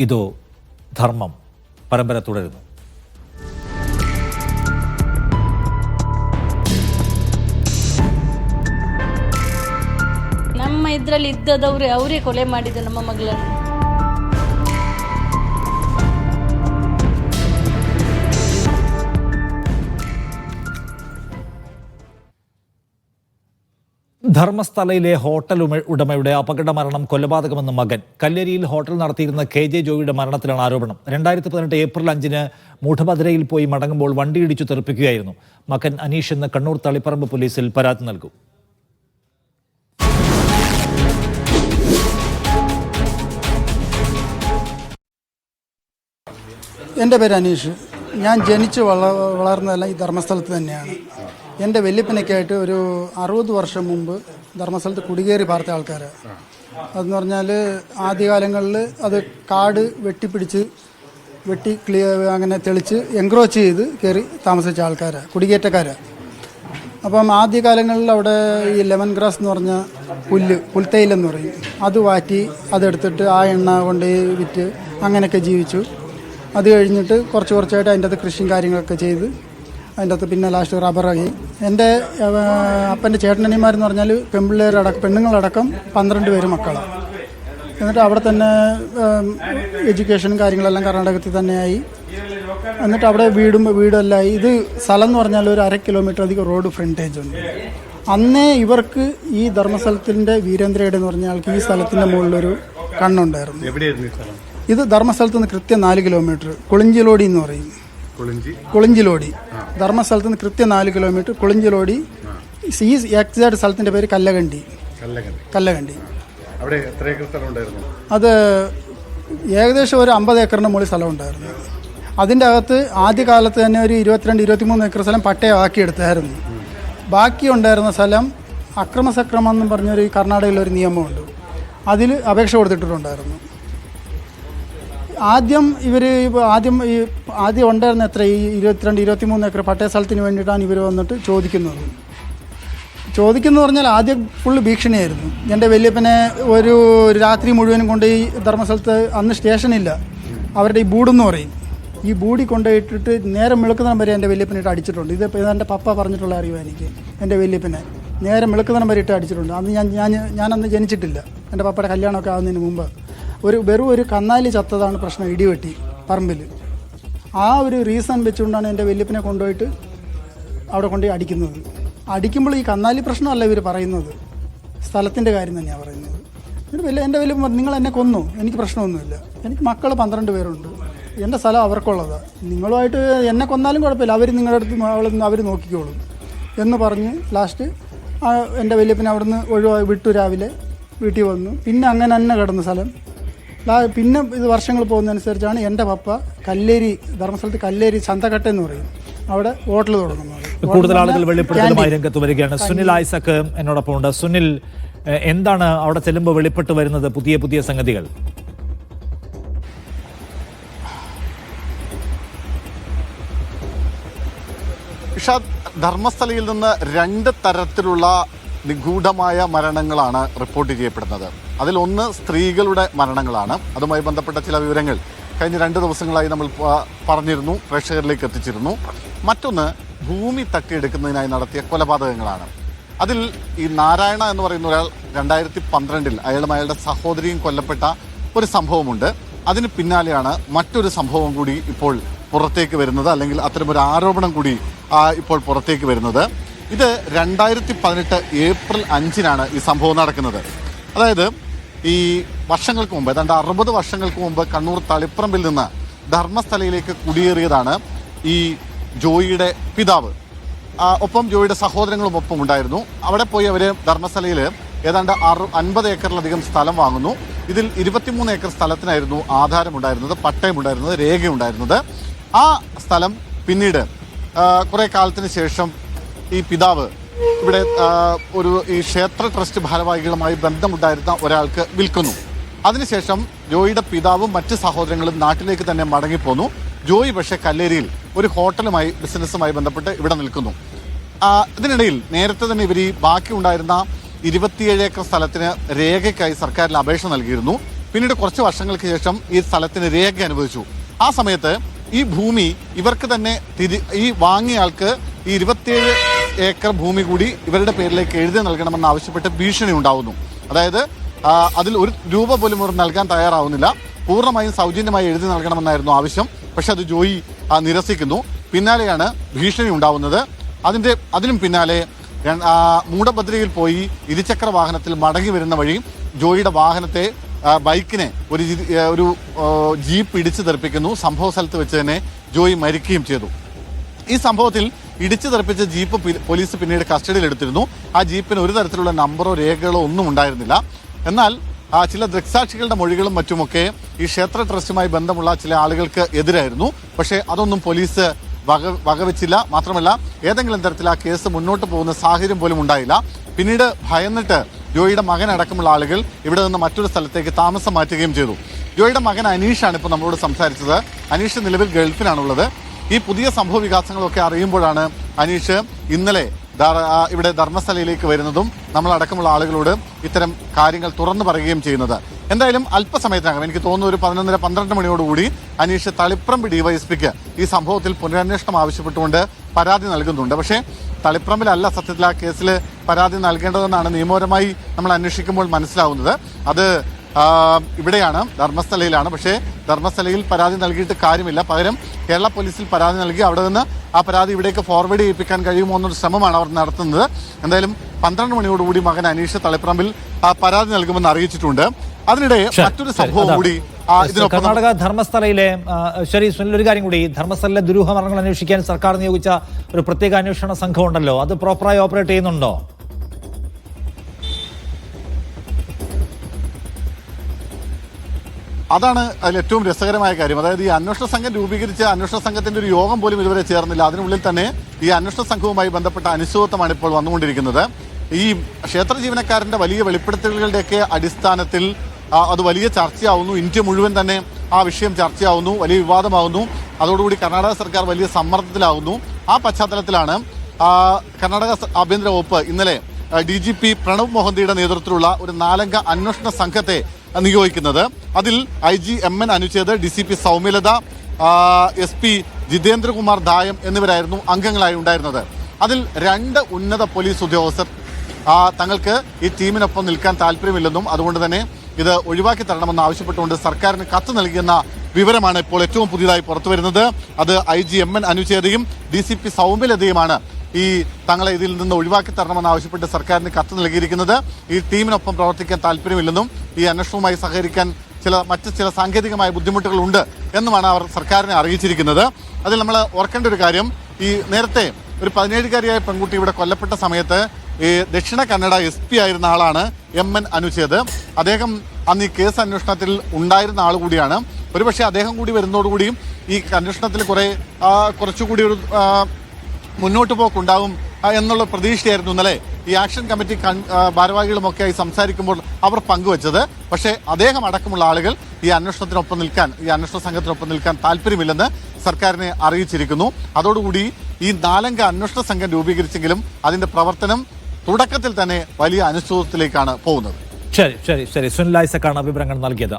ഇതോ ധർമ്മം പരമ്പര തുടരുന്നു ನಮ್ಮ ಇದರಲ್ಲಿ ಇದ್ದದವ್ರೆ ಅವರೇ ಕೊಲೆ ಮಾಡಿದ್ದು ನಮ್ಮ ಮಗಳನ್ನು ധർമ്മസ്ഥലയിലെ ഹോട്ടൽ ഉടമയുടെ അപകട മരണം കൊലപാതകമെന്ന മകൻ. കല്ലേരിയിൽ ഹോട്ടൽ നടത്തിയിരുന്ന കെ ജെ ജോയിയുടെ മരണത്തിലാണ് ആരോപണം. രണ്ടായിരത്തി പതിനെട്ട് ഏപ്രിൽ അഞ്ചിന് മൂഢഭദ്രയിൽ പോയി മടങ്ങുമ്പോൾ വണ്ടിയിടിച്ചു തെറിപ്പിക്കുകയായിരുന്നു. മകൻ അനീഷ് എന്ന് കണ്ണൂർ തളിപ്പറമ്പ് പോലീസിൽ പരാതി നൽകും. എന്റെ പേര് അനീഷ്. ഞാൻ ജനിച്ച് വള വളർന്നതെല്ലാം ഈ ധർമ്മസ്ഥലത്ത് തന്നെയാണ്. എന്റെ വല്യപ്പനൊക്കെയായിട്ട് ഒരു അറുപത് വർഷം മുമ്പ് ധർമ്മസ്ഥലത്ത് കുടികേറി പാർത്ത ആൾക്കാർ അതെന്ന് പറഞ്ഞാൽ ആദ്യകാലങ്ങളിൽ അത് കാട് വെട്ടിപ്പിടിച്ച് വെട്ടി ക്ലിയർ അങ്ങനെ തെളിച്ച് എൻക്രോച്ച് ചെയ്ത് കയറി താമസിച്ച ആൾക്കാരാണ് കുടികേറ്റക്കാരാണ് അപ്പം ആദ്യകാലങ്ങളിൽ അവിടെ ഈ ലെമൺ ഗ്രാസ് എന്ന് പറഞ്ഞ പുല്ല് പുൽത്തൈലെന്ന് പറയും. അത് വാറ്റി അതെടുത്തിട്ട് ആ എണ്ണ കൊണ്ട് വിറ്റ് അങ്ങനെയൊക്കെ ജീവിച്ചു. അത് കഴിഞ്ഞിട്ട് കുറച്ച് കുറച്ചായിട്ട് അതിന്റെ അകത്ത് കൃഷിയും കാര്യങ്ങളൊക്കെ ചെയ്ത് അതിന്റെ അകത്ത് പിന്നെ ലാസ്റ്റ് റബ്ബറാക്കി എന്റെ അപ്പന്റെ ചേട്ടനനിമാരെന്ന് പറഞ്ഞാൽ പെൺപിള്ളേരടക്കം പെണ്ണുങ്ങളടക്കം പന്ത്രണ്ട് പേര് മക്കളാണ് എന്നിട്ട് അവിടെ തന്നെ എഡ്യൂക്കേഷൻ കാര്യങ്ങളെല്ലാം കർണാടകത്തിൽ തന്നെയായി. എന്നിട്ട് അവിടെ വീടും വീടെല്ലായി ഇത് സ്ഥലം എന്ന് പറഞ്ഞാൽ ഒരു അര കിലോമീറ്റർ അധികം റോഡ് ഫ്രണ്ടേജ് ഉണ്ട്. അന്നേ ഇവർക്ക് ഈ ധർമ്മസ്ഥലത്തിന്റെ വീരേന്ദ്രയുടെ എന്ന് പറഞ്ഞ ആൾക്ക് ഈ സ്ഥലത്തിന്റെ മുകളിലൊരു കണ്ണുണ്ടായിരുന്നു. ഇത് ധർമ്മസ്ഥലത്ത് നിന്ന് കൃത്യം നാല് കിലോമീറ്റർ കുളിഞ്ചിലോടി എന്ന് പറയും. കുളിഞ്ചിലോടി. ധർമ്മസ്ഥലത്ത് നിന്ന് കൃത്യം നാല് കിലോമീറ്റർ കുളിഞ്ചിലോടി. ഈ എക്സാക്ട് സ്ഥലത്തിന്റെ പേര് കല്ലകണ്ടി. കല്ലകണ്ടി. അവിടെ എത്ര ഏക്കർ അത് ഏകദേശം ഒരു അമ്പത് ഏക്കറിന് മുകളിൽ സ്ഥലം ഉണ്ടായിരുന്നു അതിന്റെ അകത്ത് ആദ്യകാലത്ത് തന്നെ ഒരു ഇരുപത്തിരണ്ട് ഇരുപത്തിമൂന്ന് ഏക്കർ സ്ഥലം പട്ടയമാക്കിയെടുത്തായിരുന്നു. ബാക്കി ഉണ്ടായിരുന്ന സ്ഥലം അക്രമസക്രമം എന്നും പറഞ്ഞൊരു കർണാടകയിലൊരു നിയമമുണ്ട്. അതിൽ അപേക്ഷ കൊടുത്തിട്ടുണ്ടായിരുന്നു. ആദ്യം ഇവർ ആദ്യം ഈ ആദ്യം ഉണ്ടായിരുന്ന എത്ര? ഈ ഇരുപത്തിരണ്ട് ഇരുപത്തിമൂന്ന് ഏക്കർ പട്ടയ സ്ഥലത്തിന് വേണ്ടിയിട്ടാണ് ഇവർ വന്നിട്ട് ചോദിക്കുന്നത്. ചോദിക്കുന്നു പറഞ്ഞാൽ ആദ്യം ഫുള്ള് ഭീഷണിയായിരുന്നു. എന്റെ വലിയപ്പനെ ഒരു രാത്രി മുഴുവനും കൊണ്ട് ഈ ധർമ്മസ്ഥലത്ത് അന്ന് സ്റ്റേഷനില്ല. അവരുടെ ഈ ബൂടെന്ന് പറയും. ഈ ബൂടി കൊണ്ടുപോയിട്ടിട്ട് നേരം മിളുക്കുന്നിടം വരെ എന്റെ വല്യപ്പനിട്ട് അടിച്ചിട്ടുണ്ട്. ഇത് എന്റെ പപ്പ പറഞ്ഞിട്ടുള്ള അറിവ് എനിക്ക്. എന്റെ വലിയപ്പനെ നേരം മിളുക്കുന്നിടം വരെ ഇട്ട് അടിച്ചിട്ടുണ്ട്. അന്ന് ഞാൻ ഞാൻ ഞാനന്ന് ജനിച്ചിട്ടില്ല. എന്റെ പപ്പയുടെ കല്യാണമൊക്കെ ആവുന്നതിന് മുമ്പ്. ഒരു വെറും ഒരു കന്നാലി ചത്തതാണ് പ്രശ്നം ഇടിവെട്ടി പറമ്പിൽ ആ ഒരു റീസൺ വെച്ചുകൊണ്ടാണ് എന്റെ വല്യപ്പനെ കൊണ്ടുപോയിട്ട് അവിടെ കൊണ്ടുപോയി അടിക്കുന്നത്. അടിക്കുമ്പോൾ ഈ കന്നാലി പ്രശ്നമല്ല ഇവർ പറയുന്നത്. സ്ഥലത്തിന്റെ കാര്യം തന്നെയാണ് പറയുന്നത്. എന്നിട്ട് വലിയ എന്റെ വലിയ നിങ്ങൾ എന്നെ കൊന്നു. എനിക്ക് പ്രശ്നമൊന്നുമില്ല. എനിക്ക് മക്കൾ പന്ത്രണ്ട് പേരുണ്ട്. എന്റെ സ്ഥലം അവർക്കുള്ളതാണ് നിങ്ങളുമായിട്ട് എന്നെ കൊന്നാലും കുഴപ്പമില്ല. അവർ നിങ്ങളുടെ അടുത്ത് അവൾ അവർ നോക്കിക്കോളും. എന്ന് പറഞ്ഞ് ലാസ്റ്റ് എന്റെ വലിയപ്പനെ അവിടുന്ന് ഒഴിവായി വിട്ടു രാവിലെ. വീട്ടിൽ വന്നു. പിന്നെ അങ്ങനെ തന്നെ കിടന്ന സ്ഥലം. പിന്നെ ഇത് വർഷങ്ങൾ പോകുന്നതനുസരിച്ചാണ് എന്റെ പപ്പ കല്ലേരി ധർമ്മസ്ഥലത്ത് കല്ലേരി ചന്തക്കട്ട എന്ന് പറയും. അവിടെ ഹോട്ടൽ തുടങ്ങുന്നത് കൂടുതൽ ആളുകൾ വെളിപ്പെടുത്തലുമായി രംഗത്ത് വരികയാണ്. സുനിൽ ഐസക് എന്നോടൊപ്പം ഉണ്ട്. സുനിൽ എന്താണ് അവിടെ ചെല്ലുമ്പോൾ വെളിപ്പെട്ട് വരുന്നത്? പുതിയ പുതിയ സംഗതികൾ. ഇഷാദ് ധർമ്മസ്ഥലയിൽ നിന്ന് രണ്ട് തരത്തിലുള്ള നിഗൂഢമായ മരണങ്ങളാണ് റിപ്പോർട്ട് ചെയ്യപ്പെടുന്നത്. അതിൽ ഒന്ന് സ്ത്രീകളുടെ മരണങ്ങളാണ്. അതുമായി ബന്ധപ്പെട്ട ചില വിവരങ്ങൾ കഴിഞ്ഞ രണ്ട് ദിവസങ്ങളായി നമ്മൾ പറഞ്ഞിരുന്നു പ്രേക്ഷകരിലേക്ക് എത്തിച്ചിരുന്നു. മറ്റൊന്ന് ഭൂമി തട്ടിയെടുക്കുന്നതിനായി നടത്തിയ കൊലപാതകങ്ങളാണ്. അതിൽ ഈ നാരായണ എന്ന് പറയുന്ന ഒരാൾ രണ്ടായിരത്തി പന്ത്രണ്ടിൽ അയാളും അയാളുടെ സഹോദരിയും കൊല്ലപ്പെട്ട ഒരു സംഭവമുണ്ട്. അതിന് പിന്നാലെയാണ് മറ്റൊരു സംഭവം കൂടി ഇപ്പോൾ പുറത്തേക്ക് വരുന്നത് അല്ലെങ്കിൽ അത്തരമൊരു ആരോപണം കൂടി ഇപ്പോൾ പുറത്തേക്ക് വരുന്നത്. ഇത് രണ്ടായിരത്തി പതിനെട്ട് ഏപ്രിൽ അഞ്ചിനാണ് ഈ സംഭവം നടക്കുന്നത്. അതായത് ഈ വർഷങ്ങൾക്ക് മുമ്പ് ഏതാണ്ട് അറുപത് വർഷങ്ങൾക്ക് മുമ്പ് കണ്ണൂർ തളിപ്പറമ്പിൽ നിന്ന് ധർമ്മസ്ഥലയിലേക്ക് കുടിയേറിയതാണ് ഈ ജോയിയുടെ പിതാവ്. ഒപ്പം ജോയിയുടെ സഹോദരങ്ങളും ഒപ്പം ഉണ്ടായിരുന്നു. അവിടെ പോയി അവർ ധർമ്മസ്ഥലയിൽ ഏതാണ്ട് അറു അൻപത് ഏക്കറിലധികം സ്ഥലം വാങ്ങുന്നു. ഇതിൽ ഇരുപത്തിമൂന്ന് ഏക്കർ സ്ഥലത്തിനായിരുന്നു ആധാരമുണ്ടായിരുന്നത് പട്ടയമുണ്ടായിരുന്നത് രേഖയുണ്ടായിരുന്നത്. ആ സ്ഥലം പിന്നീട് കുറെ കാലത്തിന് ശേഷം ഈ പിതാവ് ഇവിടെ ഒരു ഈ ക്ഷേത്ര ട്രസ്റ്റ് ഭാരവാഹികളുമായി ബന്ധമുണ്ടായിരുന്ന ഒരാൾക്ക് വിൽക്കുന്നു. അതിനുശേഷം ജോയിയുടെ പിതാവും മറ്റ് സഹോദരങ്ങളും നാട്ടിലേക്ക് തന്നെ മടങ്ങിപ്പോന്നു. ജോയി പക്ഷെ കല്ലേരിയിൽ ഒരു ഹോട്ടലുമായി ബിസിനസ്സുമായി ബന്ധപ്പെട്ട് ഇവിടെ നിൽക്കുന്നു. ഇതിനിടയിൽ നേരത്തെ തന്നെ ഇവർ ഈ ബാക്കി ഉണ്ടായിരുന്ന ഇരുപത്തിയേഴ് ഏക്കർ സ്ഥലത്തിന് രേഖയ്ക്കായി സർക്കാരിൽ അപേക്ഷ നൽകിയിരുന്നു. പിന്നീട് കുറച്ച് വർഷങ്ങൾക്ക് ശേഷം ഈ സ്ഥലത്തിന് രേഖ അനുവദിച്ചു. ആ സമയത്ത് ഈ ഭൂമി ഇവർക്ക് തന്നെ തിരി ഈ വാങ്ങിയ ആൾക്ക് ഈ ഇരുപത്തിയേഴ് ഏക്കർ ഭൂമി കൂടി ഇവരുടെ പേരിലേക്ക് എഴുതി നൽകണമെന്ന് ആവശ്യപ്പെട്ട് ഭീഷണി ഉണ്ടാവുന്നു. അതായത് അതിൽ ഒരു രൂപ പോലും ഇവർ നൽകാൻ തയ്യാറാവുന്നില്ല. പൂർണമായും സൗജന്യമായി എഴുതി നൽകണമെന്നായിരുന്നു ആവശ്യം. പക്ഷെ അത് ജോയി നിരസിക്കുന്നു. പിന്നാലെയാണ് ഭീഷണി ഉണ്ടാവുന്നത്. അതിന്റെ അതിനും പിന്നാലെ മൂടഭദ്രയിൽ പോയി ഇരുചക്ര വാഹനത്തിൽ മടങ്ങി വരുന്ന വഴി ജോയിയുടെ വാഹനത്തെ ബൈക്കിനെ ഒരു ഒരു ജീപ്പ് ഇടിച്ചു തെറിപ്പിക്കുന്നു. സംഭവ സ്ഥലത്ത് വെച്ച് തന്നെ ജോയി മരിക്കുകയും ചെയ്തു. ഈ സംഭവത്തിൽ ഇടിച്ചു തെറിപ്പിച്ച ജീപ്പ് പോലീസ് പിന്നീട് കസ്റ്റഡിയിൽ എടുത്തിരുന്നു ആ ജീപ്പിന് ഒരു തരത്തിലുള്ള നമ്പറോ രേഖകളോ ഒന്നും ഉണ്ടായിരുന്നില്ല. എന്നാൽ ചില ദൃക്സാക്ഷികളുടെ മൊഴികളും മറ്റുമൊക്കെ ഈ ക്ഷേത്ര ട്രസ്റ്റുമായി ബന്ധമുള്ള ചില ആളുകൾക്ക് എതിരായിരുന്നു. പക്ഷേ അതൊന്നും പോലീസ് വക വകവെച്ചില്ല. മാത്രമല്ല ഏതെങ്കിലും തരത്തിൽ ആ കേസ് മുന്നോട്ട് പോകുന്ന സാഹചര്യം പോലും ഉണ്ടായില്ല. പിന്നീട് ഭയന്നിട്ട് ജോയിയുടെ മകൻ അടക്കമുള്ള ആളുകൾ ഇവിടെ നിന്ന് മറ്റൊരു സ്ഥലത്തേക്ക് താമസം മാറ്റുകയും ചെയ്തു. ജോയിയുടെ മകൻ അനീഷാണ് ഇപ്പോൾ നമ്മളോട് സംസാരിച്ചത്. അനീഷ് നിലവിൽ ഗൾഫിലാണുള്ളത്. ഈ പുതിയ സംഭവ വികാസങ്ങളൊക്കെ അറിയുമ്പോഴാണ് അനീഷ് ഇന്നലെ ഇവിടെ ധർമ്മസ്ഥലയിലേക്ക് വരുന്നതും നമ്മളടക്കമുള്ള ആളുകളോട് ഇത്തരം കാര്യങ്ങൾ തുറന്നു പറയുകയും ചെയ്യുന്നത്. എന്തായാലും അല്പസമയത്തിനകം എനിക്ക് തോന്നുന്നു ഒരു പതിനൊന്നര പന്ത്രണ്ട് മണിയോടുകൂടി അനീഷ് തളിപ്രമ്പ് ഡിവൈഎസ്പിക്ക് ഈ സംഭവത്തിൽ പുനരന്വേഷണം ആവശ്യപ്പെട്ടുകൊണ്ട് പരാതി നൽകുന്നുണ്ട്. പക്ഷേ തളിപ്രമ്പിലല്ല സത്യത്തിൽ ആ കേസിൽ പരാതി നൽകേണ്ടതെന്നാണ് നിയമപരമായി നമ്മൾ അന്വേഷിക്കുമ്പോൾ മനസ്സിലാവുന്നത്. അത് ഇവിടെയാണ് ധർമ്മസ്ഥലയിലാണ്. പക്ഷേ ധർമ്മസ്ഥലയിൽ പരാതി നൽകിയിട്ട് കാര്യമില്ല. പകരം കേരള പോലീസിൽ പരാതി നൽകി അവിടെ നിന്ന് ആ പരാതി ഇവിടേക്ക് ഫോർവേഡ് ചെയ്യിപ്പിക്കാൻ കഴിയുമോ എന്നൊരു ശ്രമമാണ് അവർ നടത്തുന്നത്. എന്തായാലും പന്ത്രണ്ട് മണിയോടുകൂടി മകൻ അനീഷ് തളിപ്പറമ്പിൽ ആ പരാതി നൽകുമെന്ന് അറിയിച്ചിട്ടുണ്ട്. അതിനിടെ മറ്റൊരു സംഭവം കൂടി കർണാടക ധർമ്മസ്ഥലയിലെ ശരി സുനിൽ ഒരു കാര്യം കൂടി. ധർമ്മസ്ഥലയിലെ ദുരൂഹ മരണങ്ങൾ അന്വേഷിക്കാൻ സർക്കാർ നിയോഗിച്ച ഒരു പ്രത്യേക അന്വേഷണ സംഘം ഉണ്ടല്ലോ അത് പ്രോപ്പറായി ഓപ്പറേറ്റ് ചെയ്യുന്നുണ്ടോ? അതാണ് അതിൽ ഏറ്റവും രസകരമായ കാര്യം. അതായത് ഈ അന്വേഷണ സംഘം രൂപീകരിച്ച അന്വേഷണ സംഘത്തിന്റെ ഒരു യോഗം പോലും ഇതുവരെ ചേർന്നില്ല. അതിനുള്ളിൽ തന്നെ ഈ അന്വേഷണ സംഘവുമായി ബന്ധപ്പെട്ട അനിശ്ചിതത്വമാണ് ഇപ്പോൾ വന്നുകൊണ്ടിരിക്കുന്നത്. ഈ ക്ഷേത്ര ജീവനക്കാരന്റെ വലിയ വെളിപ്പെടുത്തലുകളുടെയൊക്കെ അടിസ്ഥാനത്തിൽ അത് വലിയ ചർച്ചയാവുന്നു. ഇന്ത്യ മുഴുവൻ തന്നെ ആ വിഷയം ചർച്ചയാവുന്നു വലിയ വിവാദമാവുന്നു. അതോടുകൂടി കർണാടക സർക്കാർ വലിയ സമ്മർദ്ദത്തിലാവുന്നു. ആ പശ്ചാത്തലത്തിലാണ് കർണാടക ആഭ്യന്തര വകുപ്പ് ഇന്നലെ ഡി ജി പി പ്രണബ് മോഹന്തിയുടെ നേതൃത്വത്തിലുള്ള ഒരു നാലംഗ അന്വേഷണ സംഘത്തെ നിയോഗിക്കുന്നത് അതിൽ I G M N Anucheth D C P Soumyalatha S P Jitendrakumar Dayam എന്നിവരായിരുന്നു അംഗങ്ങളായി ഉണ്ടായിരുന്നത്. അതിൽ രണ്ട് ഉന്നത പോലീസ് ഉദ്യോഗസ്ഥർ തങ്ങൾക്ക് ഈ ടീമിനൊപ്പം നിൽക്കാൻ താല്പര്യമില്ലെന്നും അതുകൊണ്ട് തന്നെ ഇത് ഒഴിവാക്കി തരണമെന്ന് ആവശ്യപ്പെട്ടുകൊണ്ട് സർക്കാരിന് കത്ത് നൽകിയെന്ന വിവരമാണ് ഇപ്പോൾ ഏറ്റവും പുതിയതായി പുറത്തു വരുന്നത് അത് ഐ ജി എം എൻ അനുച്ഛേദയും ഡി സി പി സൗമ്യലതയുമാണ് ഈ തങ്ങളെ ഇതിൽ നിന്ന് ഒഴിവാക്കി തരണമെന്ന് ആവശ്യപ്പെട്ട് സർക്കാരിന് കത്ത് നൽകിയിരിക്കുന്നത് ഈ ടീമിനൊപ്പം പ്രവർത്തിക്കാൻ താല്പര്യമില്ലെന്നും ഈ അന്വേഷണവുമായി സഹകരിക്കാൻ ചില മറ്റ് ചില സാങ്കേതികമായ ബുദ്ധിമുട്ടുകളുണ്ട് എന്നുമാണ് അവർ സർക്കാരിനെ അറിയിച്ചിരിക്കുന്നത്. അതിൽ നമ്മൾ ഓർക്കേണ്ട ഒരു കാര്യം ഈ നേരത്തെ ഒരു പതിനേഴുകാരിയായ പെൺകുട്ടി ഇവിടെ കൊല്ലപ്പെട്ട സമയത്ത് ഈ ദക്ഷിണ കന്നഡ എസ് പി ആയിരുന്ന ആളാണ് എം എൻ അനുച്ഛേദ് അദ്ദേഹം അന്ന് ഈ കേസ് അന്വേഷണത്തിൽ ഉണ്ടായിരുന്ന ആൾ കൂടിയാണ്. ഒരുപക്ഷെ അദ്ദേഹം കൂടി വരുന്നതോടുകൂടിയും ഈ അന്വേഷണത്തിൽ കുറേ കുറച്ചുകൂടി ഒരു മുന്നോട്ട് പോക്കുണ്ടാവും എന്നുള്ള പ്രതീക്ഷയായിരുന്നു ഇന്നലെ. ഈ ആക്ഷൻ കമ്മിറ്റി ഭാരവാഹികളുമൊക്കെയായി സംസാരിക്കുമ്പോൾ അവർ പങ്കുവച്ചത്. പക്ഷേ അദ്ദേഹം അടക്കമുള്ള ആളുകൾ ഈ അന്വേഷണത്തിനൊപ്പം നിൽക്കാൻ ഈ അന്വേഷണ സംഘത്തിനൊപ്പം നിൽക്കാൻ താല്പര്യമില്ലെന്ന് സർക്കാരിനെ അറിയിച്ചിരിക്കുന്നു. അതോടുകൂടി ഈ നാലംഗ അന്വേഷണ സംഘം രൂപീകരിച്ചെങ്കിലും അതിന്റെ പ്രവർത്തനം തുടക്കത്തിൽ തന്നെ വലിയ അനിശ്ചിതത്വത്തിലേക്കാണ് പോകുന്നത്. ശരി ശരി ശരി. സുനിൽ ഐസക്കാണ് വിവരങ്ങൾ നൽകിയത്.